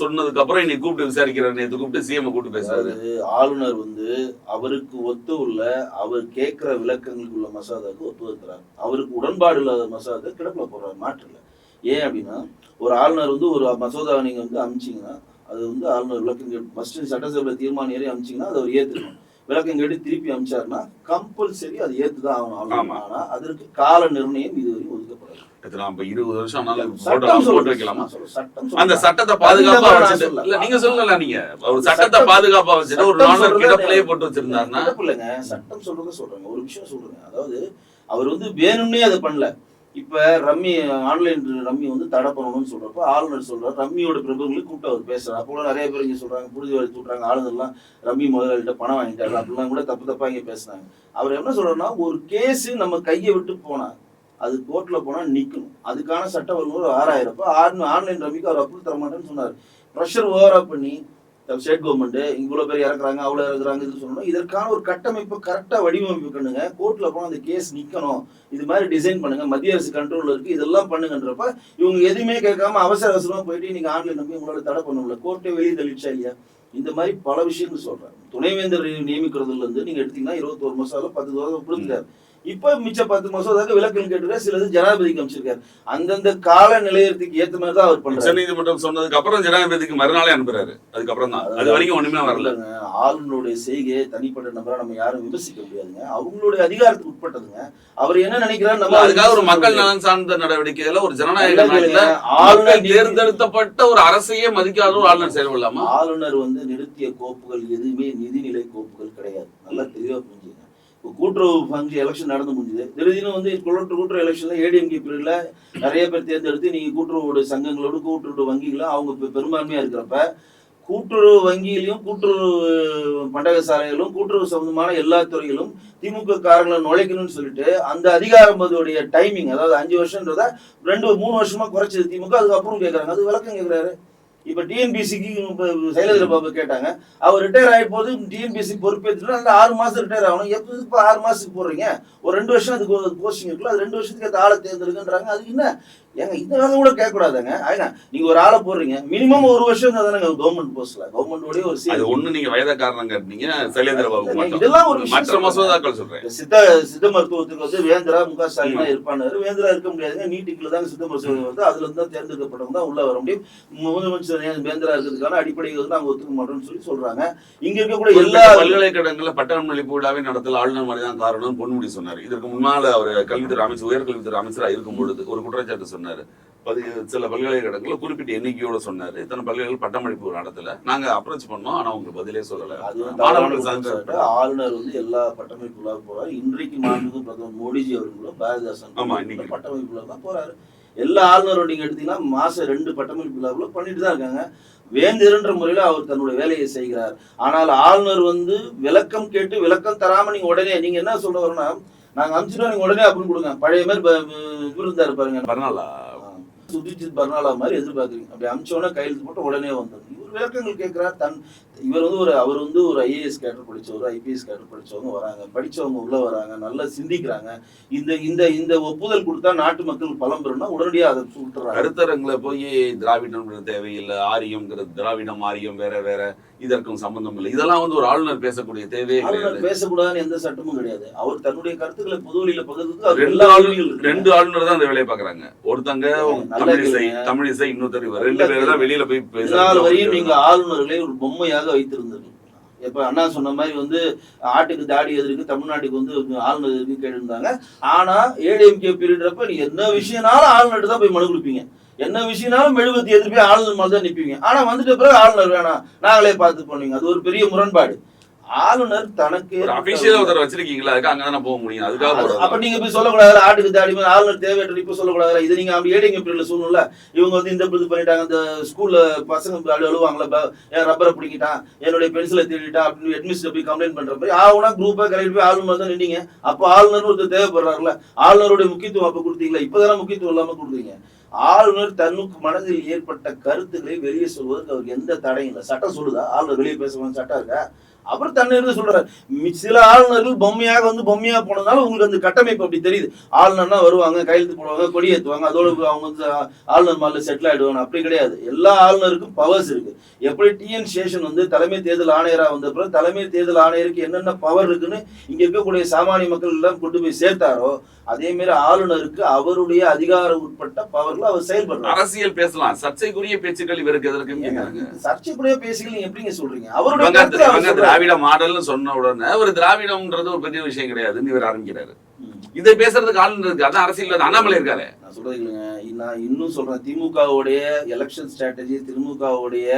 சொன்னதுக்கு அப்புறம் இன்னைக்கு கூப்பிட்டு விசாரிக்கிறாரு. நேத்து கூப்பிட்டு சிஎம் கூப்பிட்டு பேசுறாரு. ஆளுநர் வந்து அவருக்கு ஒத்து உள்ள அவர் கேட்கிற விளக்கங்களுக்கு உள்ள மசோதாவுக்கு ஒத்து வைக்கிறார் அவருக்கு உடன்பாடு இல்லாத மசோதா கிடப்பில போடுறாரு. மாற்றில்ல ஏன் அப்படின்னா ஒரு ஆளுநர் வந்து ஒரு மசோதாவை நீங்க வந்து அமிச்சிங்கன்னா அது வந்து ஆளுநர் விளக்கம் கேட்டு ஃபர்ஸ்ட் சட்டசபையில் தீர்மானம் ஏறி அமிச்சிங்கன்னா அதை அவர் ஏத்துக்கணும். விளக்கம் கேட்டு திருப்பி அமிச்சாருன்னா கம்பல்சரி அது ஏத்துதான் ஆகணும் ஆளுநர். ஆமா. ஆனா அதற்கு கால நிர்ணயம் இதுவரை ஒதுக்கப்படாது அப்ப இருபது வருஷம் சட்டம் சொல்றேன், அந்த. சட்டத்தை பாதுகாப்பா வச்சுட்டு. இல்ல நீங்க சொல்லல நீங்க. ஒரு சட்டத்தை பாதுகாப்பா வச்சுட்டு ஒரு சட்டம் நாலு சொல்றதை கிடப்பிலேயே போட்டு வச்சிருந்தாருன்னா சட்டம் சொல்றத சொல்றேங்க. ஒரு விஷயம் சொல்றேங்க. அதாவது அவர் வந்து வேணும்னே அதை பண்ணல. இப்ப ரம்மி ஆன்லைன் ரம்மி வந்து தடை பண்ணணும்னு சொல்றப்ப ஆளுநர் சொல்றாரு ரம்மியோட பிரபுகளுக்கு கூப்பிட்டு அவர் பேசுறாரு அப்போ நிறைய பேர் இங்க சொல்றாங்க புழுதி வழி தூட்டுறாங்க ஆளுநர்லாம் ரம்மி முதலாளிகிட்ட பணம் வாங்கிட்டாரு அப்படிலாம் கூட தப்பு தப்பா இங்க பேசுனாங்க அவர் என்ன சொல்றாருன்னா ஒரு கேஸ் நம்ம கையை விட்டு போனா அது கோர்ட்ல போனா நிக்கணும் அதுக்கான சட்ட வல்லுநர் ஆறு ஆன்லைன் ரம்மிக்கு அவர் அப்ரூவ் தர மாட்டேன்னு சொன்னார் ப்ரெஷர் ஓவரா பண்ணி ஸ்டேட் கவர்மெண்ட் இவ்வளவு பேர் இறக்குறாங்க அவ்வளவு இறக்குறாங்க இது சொல்லணும். இதற்கான ஒரு கட்டமைப்பு கரெக்டா பண்ணுங்க. கோர்ட்ல போனா அந்த கேஸ் நிக்கணும். இது மாதிரி டிசைன் பண்ணுங்க. மத்திய அரசு கண்ட்ரோலில் இருக்கு. இதெல்லாம் பண்ணுங்கன்றப்ப இவங்க எதுவுமே கேட்காம அவசர அவசரமா போயிட்டு நீங்க ஆன்லைன் நம்பி உங்களால தடை பண்ண முடியல. கோர்ட்டே வெளியே தள்ளிடுச்சா இல்லையா? இந்த மாதிரி பல விஷயங்கள் சொல்றாங்க. துணைவேந்தர் நியமிக்கிறதுல இருந்து நீங்க எடுத்தீங்கன்னா இருபத்தோரு மாசம் பத்து தோசை கொடுத்துட்டாரு. இப்ப மிச்ச பத்து மசோதாக்கு விலக்குன்னு கேட்டுருக்காரு சிலது ஜனாதிபதிக்கு அமைச்சிருக்காரு அந்தந்த கால நிலையத்துக்கு ஏத்த மாதிரி தான் அவர் பண்றாரு. உச்சநீதிமன்றம் சொன்னதுக்கு அப்புறம் ஜனாதிபதிக்கு மறுநாளே அனுப்புறாரு. அதுக்கப்புறம் தான். அது வரைக்கும் ஒண்ணுமே வரல. ஆளுநருடைய செய்கையை தனிப்பட்ட நபரா நம்ம யாரும் விமர்சிக்க முடியாதுங்க. அவங்களுடைய அதிகாரத்துக்கு உட்பட்டதுங்க. அவர் என்ன நினைக்கிறாரு நம்ம அதுக்காக ஒரு மக்கள் நலன் சார்ந்த நடவடிக்கையில ஒரு ஜனநாயக நாட்டுல ஆளுநர் தேர்ந்தெடுக்கப்பட்ட ஒரு அரசையே மதிக்காத ஒரு ஆளுநர் செயல்படலாமா ஆளுநர் வந்து நிறுத்திய கோப்புகள் எதுவுமே நிதிநிலை கோப்புகள் கிடையாது. நல்லா தெளிவா புரிஞ்சுங்க கூட்டுறவு வங்கி எலெக்ஷன் நடந்து முடிஞ்சது. திடீர்னு வந்து கூட்டுறவு கூட்டுறவு எலெக்ஷன்ல ஏடிஎம்கே பிரிவில் நிறைய பேர் தேர்ந்தெடுத்து நீங்கள் கூட்டுறவோட சங்கங்களோட கூட்டுறவு வங்கிகளும் அவங்க பெரும்பான்மையாக இருக்கிறப்ப கூட்டுறவு வங்கியிலையும் கூட்டுறவு பண்டகசாலைகளும் கூட்டுறவு சம்பந்தமான எல்லா துறைகளும் திமுக காரங்களை நுழைக்கணும்னு சொல்லிட்டு அந்த அதிகாரம் அதோடைய டைமிங் அதாவது அஞ்சு வருஷன்றத ரெண்டு மூணு வருஷமா குறைச்சது திமுக. அதுக்கப்புறம் கேட்குறாங்க அது விளக்கம் கேட்குறாரு இப்ப டிஎன்பிசிக்கு சைலஜா பாபு கேட்டாங்க. அவர் ரிட்டையர் ஆகி போது டிஎன்பிசி பொறுப்பேற்றுட்டு அந்த ஆறு மாசம் ரிட்டையர் ஆகணும். எப்போ இப்போ ஆறு மாசத்துக்கு போடுறீங்க? ஒரு ரெண்டு வருஷம் அதுக்கு போஸ்டிங் இருக்குல்ல அது ரெண்டு வருஷத்துக்கு ஏற்ற ஆளை தேர்ந்தெடுக்குன்றாங்க அது என்ன ஏங்க இந்த வேலை கூட கேட்கக்கூடாதுங்க. ஏங்க நீங்க ஒரு ஆளை போடுறீங்க. மினிமம் ஒரு வருஷம் தானே கவர்மெண்ட் போஸ்ட்ல கவர்மெண்டோடய ஒரு அது. ஒண்ணு நீங்க வயத காரணம் கேட்டீங்க சைலேந்திர பாபு இதெல்லாம் ஒரு மற்ற சொல்றேன். மசோதாக்கள் சொல்றேன். சித்த சித்த மருத்துவத்துக்கு வந்து வேந்தரா முக ஸ்டாலின் தான் இருப்பானாரு. வேந்தரா இருக்க முடியாதுங்க நீட்டுக்குள்ள தாங்க சித்த மருத்துவம் வந்து அதுல இருந்து தான் தேர்ந்தெடுக்கப்பட்டவங்க தான் உள்ள வர முடியும். முதலமைச்சர் வேந்தரா இருக்கிறதுக்கான அடிப்படை வந்து நாங்க ஒத்துக்க மாட்டோம்னு சொல்லி சொல்றாங்க. இங்க இருக்கக்கூடிய எல்லா எல்லா பல்கலைக்கழகங்கள்ல பட்டம் அளிப்பு விழாவை நடத்தல ஆளுநர் மாதிரி தான் காரணம் பொன்முடி சொன்னார். இதற்கு முன்னால அவர் கல்வித்துறை அமைச்சர் உயர்கல்வித்துறை அமைச்சரா இருக்கும் பொழுது ஒரு குற்றச்சாட்டு சொன்னாரு. பதி சில பல்கலைக்கழகங்கள்ல குறிப்பிட்ட எண்ணிக்கையோட சொன்னாரு. இத்தனை பல்கலைக்கழக பட்டமளிப்பு நடத்தல. நாங்க அப்ரோச் பண்ணோம். ஆனா அவங்க பதிலே சொல்லல. ஆளுநர் வந்து எல்லா பட்டமளிப்பு விழா போறாரு. இன்றைக்கு மாண்புமிகு பிரதமர் மோடிஜி அவர்களும் பாரதிதாசன் ஆமா, இன்னைக்கு. பட்டமளிப்பு விழா தான் போறாரு. எல்லா ஆளுநரும் நீங்க எடுத்தீங்கன்னா மாசம் ரெண்டு பட்டமளிப்பு விழாக்களும் பண்ணிட்டு தான் இருக்காங்க. வேந்தர்ன்ற முறையில அவர் தன்னுடைய வேலையை செய்கிறார். ஆனால் ஆளுநர் வந்து விளக்கம் கேட்டு விளக்கம் தராம நீங்க உடனே நீங்க என்ன சொல்ல வரணும்னா நாங்க அனுப்பிச்சிட்டோம் நீங்க உடனே அப்படின்னு கொடுங்க. பழைய மாதிரி இருந்தாரு பாருங்க. மறுநாளா சுதிஜித் பர்னாலா மாதிரி எதிர்பார்க்குறீங்க. அப்படி அமிச்சோடனே கையெழுத்து போட்டு உடனே வந்தது. இவர் விளக்கங்கள் கேட்கிறார் தன் இவர் வந்து ஒரு அவர் வந்து ஒரு ஐஏஎஸ் கேடர் படிச்சவர் ஐபிஎஸ் கேடர் படிச்சவங்க வராங்க. படிச்சவங்க உள்ள வராங்க நல்லா சிந்திக்கிறாங்க. இந்த இந்த இந்த ஒப்புதல் கொடுத்தா நாட்டு மக்கள் பலம் பெறும்னா உடனடியாக அதை சுட்டுறாங்க. கருத்தரங்குல போய் திராவிடம் தேவையில்லை ஆரியம்ங்கிறது திராவிடம் ஆரியம் வேற வேற இதற்கும் சம்பந்தம் இல்லை. இதெல்லாம் வந்து ஒரு ஆளுநர் பேசக்கூடிய தேவையே ஆளுநர் பேசக்கூடாதுன்னு எந்த சட்டமும் கிடையாது. அவர் தன்னுடைய கருத்துக்களை பொதுவெளியில அவர் ரெண்டு ஆளுநர். ரெண்டு ஆளுநர் தான் அந்த வேலையை பாக்குறாங்க ஒருத்தங்க தமிழிசை. தமிழிசை இன்னொருத்தர் ரெண்டு பேரும் தான் வெளியில போய் இதனால் வரையும் பேசுறாங்க நீங்க ஆளுநர்களை ஒரு பொம்மையாக வைத்திருந்தது. இப்ப அண்ணா சொன்ன மாதிரி வந்து ஆட்டுக்கு தாடி எதிர்க்கு தமிழ்நாட்டுக்கு வந்து ஆளுநர் எதிர்க்கு கேட்டிருந்தாங்க. ஆனா ஏடிஎம்கே பீரியட்றப்ப நீ என்ன விஷயம்னாலும் ஆளுநர் தான் போய் மனு கொடுப்பீங்க. என்ன விஷயம்னாலும் மெழுகுவத்தி எதிர்ப்பே ஆளுநர் மாதிரி தான் நிற்பீங்க ஆனா வந்துட்ட பிறகு ஆளுநர் வேணாம். நாங்களே பார்த்து பண்ணுவீங்க. அது ஒரு பெரிய முரண்பாடு. ஆளுநர் தனக்கு அபிஷியல் ஒருத்தர் வச்சிருக்கீங்களா? அதுக்கு அங்கதானே போக முடியும். அதுக்காக அப்ப நீங்க போய் சொல்லக்கூடாது ஆட்டுக்கு தாடி ஆளுநர் தேவையற்ற இப்ப சொல்லக்கூடாது இது நீங்க அப்படி ஏடிங்க பீரியட்ல சொல்லணும்ல? இவங்க வந்து இந்த இது பண்ணிட்டாங்க. இந்த ஸ்கூல்ல பசங்க அழு- அழுவாங்களா என் ரப்பரை பிடிக்கிட்டான்? என்னுடைய பென்சிலை திருடிட்டான் அப்படின்னு ஹெட்மிஸ்டர் போய் கம்ப்ளைண்ட் பண்ற மாதிரி ஆகுனா குரூப்பா கிளம்பி போய் ஆளுநர் தான் நின்னீங்க. அப்ப ஆளுநர் ஒருத்தர் தேவைப்படுறாருல. ஆளுநருடைய முக்கியத்துவம் அப்ப கொடுத்தீங்களா? இப்பதானே முக்கியத்துவம் இல்லாம கொடுத்தீங்க ஆளுநர் தன்னுக்கு மனதில் ஏற்பட்ட கருத்துக்களை வெளியே சொல்வதற்கு அவருக்கு எந்த தடையும் இல்லை. சட்டம் சொல்லுதா? ஆளுநர் வெளியே பேசுவாங்க சட்டம் இருக்கா? அப்புறம் தன்னை இருந்து சொல்றாரு. சில ஆளுநர்கள் பொம்மையாக வந்து பொம்மையா போனதுனால உங்களுக்கு அந்த கட்டமைப்பு அப்படி தெரியுது. ஆளுநர்னா வருவாங்க கையெழுத்து போடுவாங்க கொடி ஏற்றுவாங்க அதோட அவங்க வந்து ஆளுநர் மாதிரி செட்டில் ஆயிடுவாங்க. அப்படி கிடையாது. எல்லா ஆளுநருக்கும் பவர்ஸ் இருக்கு. எப்படி டிஎன் சேஷன் வந்து தலைமை தேர்தல் ஆணையராக வந்த பிறகு தலைமை தேர்தல் ஆணையருக்கு என்னென்ன பவர் இருக்குன்னு இங்க இருக்கக்கூடிய சாமானிய மக்கள் எல்லாம் கொண்டு போய் சேர்த்தாரோ அதே மாதிரி ஆளுநருக்கு அவருடைய அதிகார உட்பட்ட பவர் பவர்ல அவர் செயல்படுறாரு. அரசியல் பேசலாம். சர்ச்சைக்குரிய பேச்சுக்கள் இவருக்கு கேக்குறாங்க? சர்ச்சைக்குரிய பேசிகள் நீங்க எப்படிங்க சொல்றீங்க? அவருடைய. திராவிட மாடல்னு சொன்ன உடனே ஒரு திராவிடம்ன்றது ஒரு பெரிய விஷயம் கிடையாதுன்னு இவர் ஆரம்பிக்கிறாரு. இதை பேசுறதுக்கு ஆளுநர் இருக்கு. அதான் அரசியல் அண்ணாமலை இருக்காரு. நான் சொல்றது இல்லைங்க. நான் இன்னும் சொல்றேன். திமுகவுடைய எலெக்ஷன் ஸ்ட்ராட்டஜி திமுகவுடைய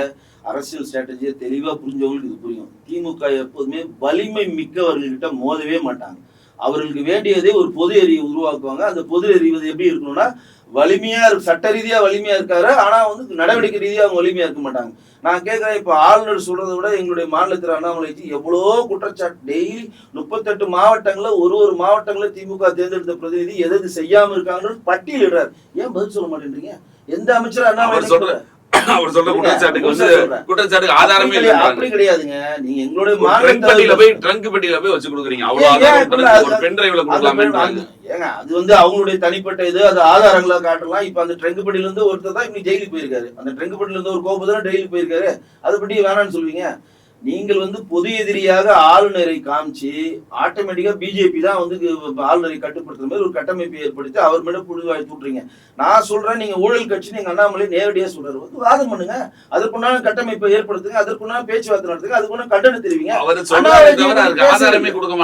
அரசியல் ஸ்ட்ராட்டஜியை தெளிவா புரிஞ்சவங்களுக்கு இது புரியும். திமுக எப்போதுமே வலிமை மிக்கவர்கள்கிட்ட மோதவே மாட்டாங்க. அவர்களுக்கு வேண்டியதே ஒரு பொது எரியை உருவாக்குவாங்க. அந்த பொது எறிவது எப்படி இருக்கணும்னா வலிமையா இருக்கு சட்ட ரீதியா வலிமையா இருக்காரு. ஆனா வந்து நடவடிக்கை ரீதியா அவங்க வலிமையா இருக்க மாட்டாங்க. நான் கேட்கிறேன் இப்ப ஆளுநர் சொல்றதை விட எங்களுடைய மாநிலத்தில் அண்ணாமலைக்கு எவ்வளோ குற்றச்சாட்டு? டெய்லி முப்பத்தெட்டு மாவட்டங்கள்ல ஒரு ஒரு மாவட்டங்கள்ல திமுக தேர்ந்தெடுத்த பிரதிநிதி எது எது செய்யாம இருக்காங்கன்னு பட்டியலிடுறாரு. ஏன் பதில் சொல்ல மாட்டேன்றீங்க? எந்த அமைச்சர் அண்ணாமலை அவர் சொல்ற அவர் சொல்ற குற்றச்சாட்டுக்கு வந்து. குற்றச்சாட்டுக்கு ஆதாரமே இல்லை அப்படி கிடையாதுங்க. நீங்க எங்களுடைய ட்ரங்க் பெட்டியில போய் ட்ரங்க் பெட்டியில போய் வச்சு கொடுக்குறீங்க. அவ்வளவு ஆதாரம் இப்படி ஒரு பென் டிரைவ்ல கொடுக்கலாமே ஏங்க அது வந்து அவங்களுடைய தனிப்பட்ட இது அது ஆதாரங்களா காட்டலாம். இப்ப அந்த ட்ரெங்கு படியில இருந்து ஒருத்தர் தான் இன்னைக்கு ஜெயிலுக்கு போயிருக்காரு. அந்த ட்ரெங்கு படியில இருந்து ஒரு கோபம் தானே ஜெயிலுக்கு போயிருக்காரு. அதை பற்றி வேணாம்னு சொல்லுவீங்க. நீங்கள் வந்து பொது எதிரியாக ஆளுநரை காமிச்சு ஆட்டோமேட்டிக்கா பிஜேபி தான் வந்து ஆளுநரை கட்டுப்படுத்துற மாதிரி ஒரு கட்டமைப்பை ஏற்படுத்தி அவர் மேல புடுவாய் தூட்டுறீங்க நான் சொல்றேன் நீங்க ஊழல் கட்சி நீங்க அண்ணாமலை நேரடியா சொல்றாரு. வந்து வாதம் பண்ணுங்க. அதற்குண்டான கட்டமைப்பை ஏற்படுத்துங்க. அதற்குண்டான பேச்சுவார்த்தை நடத்துங்க. அதுக்குண்டான கண்டனம் தெரிவிங்க. ஆதாரமே கொடுக்க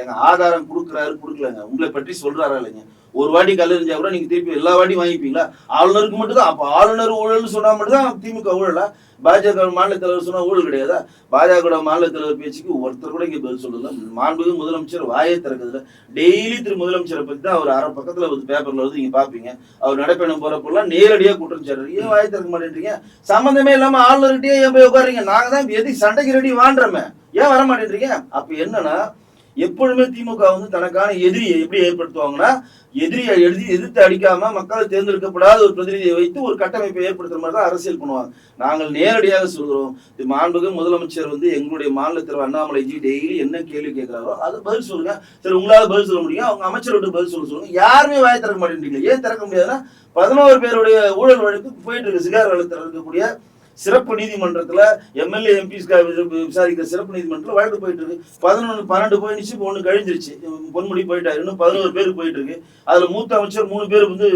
ஏங்க ஆதாரம் கொடுக்குறாரு கொடுக்கலங்க. உங்களை பற்றி சொல்றாரா இல்லைங்க? ஒரு வாட்டி கல்லறிஞ்சா கூட நீங்க திருப்பி எல்லா வாட்டியும் வாங்கிப்பீங்களா? ஆளுநருக்கு மட்டும் தான் அப்ப ஆளுநர் ஊழல்னு சொன்னா மட்டும் தான் திமுக ஊழலா? பாஜக மாநில தலைவர் சொன்னா ஊழல் கிடையாதா? பாஜக மாநில தலைவர் பேச்சுக்கு ஒருத்தர் கூட இங்க பதில் சொல்லல. மாண்புமிகு முதலமைச்சர் வாயை திறக்குதுல டெய்லி திரு முதலமைச்சரை பத்தி தான் அவர் அரை பக்கத்துல வந்து பேப்பர்ல வந்து நீங்க பாப்பீங்க அவர் நடைப்பயணம் போறப்பெல்லாம் நேரடியா குற்றம் சாட்டுறாரு ஏன் வாயை திறக்க மாட்டேன்றீங்க? சம்பந்தமே இல்லாம ஆளுநர்கிட்டயே ஏன் போய் உட்காருங்க நாங்க தான் எதுக்கு சண்டைக்கு ரெடி வாண்டுறோமே ஏன் வர மாட்டேன்றீங்க அப்ப என்னன்னா எப்பொழுதுமே திமுக வந்து தனக்கான எதிரியை எப்படி ஏற்படுத்துவாங்கன்னா எதிரியை எழுதி எதிர்த்து அடிக்காம மக்கள் தேர்ந்தெடுக்கப்படாத ஒரு பிரதிநிதியை வைத்து ஒரு கட்டமைப்பை ஏற்படுத்துற மாதிரி தான் அரசியல் பண்ணுவாங்க. நாங்கள் நேரடியாக சொல்கிறோம் இது முதலமைச்சர் வந்து எங்களுடைய மாநில தலைவர் அண்ணாமலைஜி டெய்லி என்ன கேள்வி கேட்கிறாரோ அது பதில் சொல்லுங்க. சரி உங்களால பதில் சொல்ல முடியும் அவங்க அமைச்சர்கிட்ட பதில் சொல்ல சொல்லுங்க. யாருமே வாய் திறக்க மாட்டேன்றீங்க. ஏன் திறக்க முடியாதுன்னா பதினோரு பேருடைய ஊழல் வழக்கு போயிட்டு இருக்கு. சிகார் வழக்கில் இருக்கக்கூடிய சிறப்பு நீதிமன்றத்தில் எம்எல்ஏ எம்பிஸ்க்காக விசாரிக்கிற சிறப்பு நீதிமன்றத்தில் வழக்கு போயிட்டு இருக்கு பதினொன்று பன்னெண்டு போயிடுச்சு இப்போ ஒன்று கழிஞ்சிருச்சு. பொன்முடி போயிட்டாரு. இன்னும் பதினோரு பேர் போயிட்டு இருக்கு அதில் மூத்த அமைச்சர் மூணு பேர் வந்து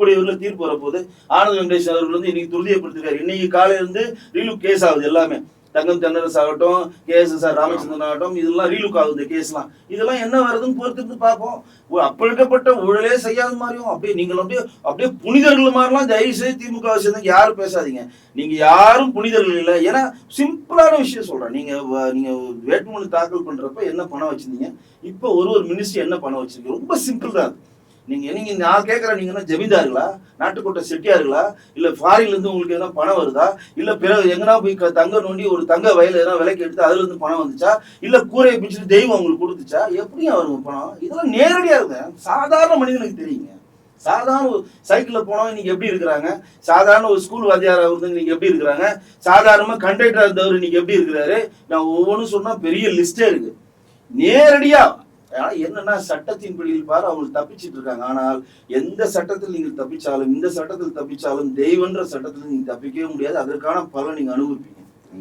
கூடியவரில் தீர்ப்பு வரப்போகுது. ஆனந்த் வெங்கடேஷ் அவர்கள் வந்து இன்னைக்கு துரிதப்படுத்திருக்காரு. இன்னைக்கு காலையிலேருந்து இருந்து கேஸ் ஆகுது எல்லாமே. தங்கம் தென்னரசு ஆகட்டும் கே எஸ் ஆர் ராமச்சந்திரன் ஆகட்டும் இதெல்லாம் ரீலுக் ஆகுது கேஸ்லாம். இதெல்லாம் என்ன வருதுன்னு பொறுத்திருந்து பார்ப்போம். ஒரு அப்பழுக்கப்பட்ட ஊழலே செய்யாத மாதிரியும் அப்படியே நீங்கள் அப்படியே அப்படியே புனிதர்கள் மாதிரிலாம் தயவு செய்து திமுக சேர்ந்து யாரும் பேசாதீங்க. நீங்க யாரும் புனிதர்கள் இல்லை. ஏன்னா சிம்பிளான விஷயம் சொல்றேன். நீங்க நீங்க வேட்புமனு தாக்கல் பண்றப்ப என்ன பணம் வச்சிருந்தீங்க? இப்போ ஒரு ஒரு மினிஸ்ட்ரி என்ன பணம் வச்சிருக்கீங்க ரொம்ப சிம்பிள் தான் நீங்கள் நீங்க நீங்க நான் கேட்கறேன் நீங்க என்ன ஜமீன்தார்களா? நாட்டுக்கோட்டை செட்டியார்களா? இல்ல ஃபாரின்ல இருந்து உங்களுக்கு எதனா பணம் வருதா? இல்ல பிறகு எங்கன்னா போய் க- தங்க நோண்டி ஒரு தங்க வயல எதனா விலைக்கு எடுத்து அதுல இருந்து பணம் வந்துச்சா? இல்ல கூரையை பிடிச்சிட்டு தெய்வம் உங்களுக்கு கொடுத்துச்சா? எப்படியும் வருங்க பணம்? இதெல்லாம் நேரடியா இருங்க சாதாரண மனிதனுக்கு தெரியுங்க. சாதாரண ஒரு சைக்கிளில் போனவங்க இன்னைக்கு எப்படி இருக்கிறாங்க? சாதாரண ஒரு ஸ்கூல் வாத்தியாராக வந்து இன்னைக்கு எப்படி இருக்கிறாங்க? சாதாரணமாக கண்டக்டரா இருந்தவர் இன்னைக்கு எப்படி இருக்கிறாரு? நான் ஒவ்வொன்றும் சொன்னால் பெரிய லிஸ்டே இருக்குது நேரடியாக ஆனா என்னன்னா சட்டத்தின் பிடியில் பாரு அவங்க தப்பிச்சிட்டு இருக்காங்க. ஆனால் எந்த சட்டத்தில் நீங்கள் தப்பிச்சாலும் இந்த சட்டத்தில் தப்பிச்சாலும் தெய்வன்ற சட்டத்தில் நீங்க தப்பிக்கவே முடியாது. அதற்கான பலன் நீங்க அனுபவிப்பீங்க.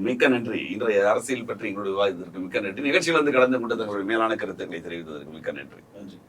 மிக்க நன்றி. இன்றைய அரசியல் பற்றி எங்களுடைய விவாதத்திற்கு மிக்க நன்றி. நிகழ்ச்சியில் வந்து கலந்து கொண்டு தங்களுடைய மேலான கருத்துக்களை தெரிவித்ததற்கு மிக்க நன்றி. நன்றி.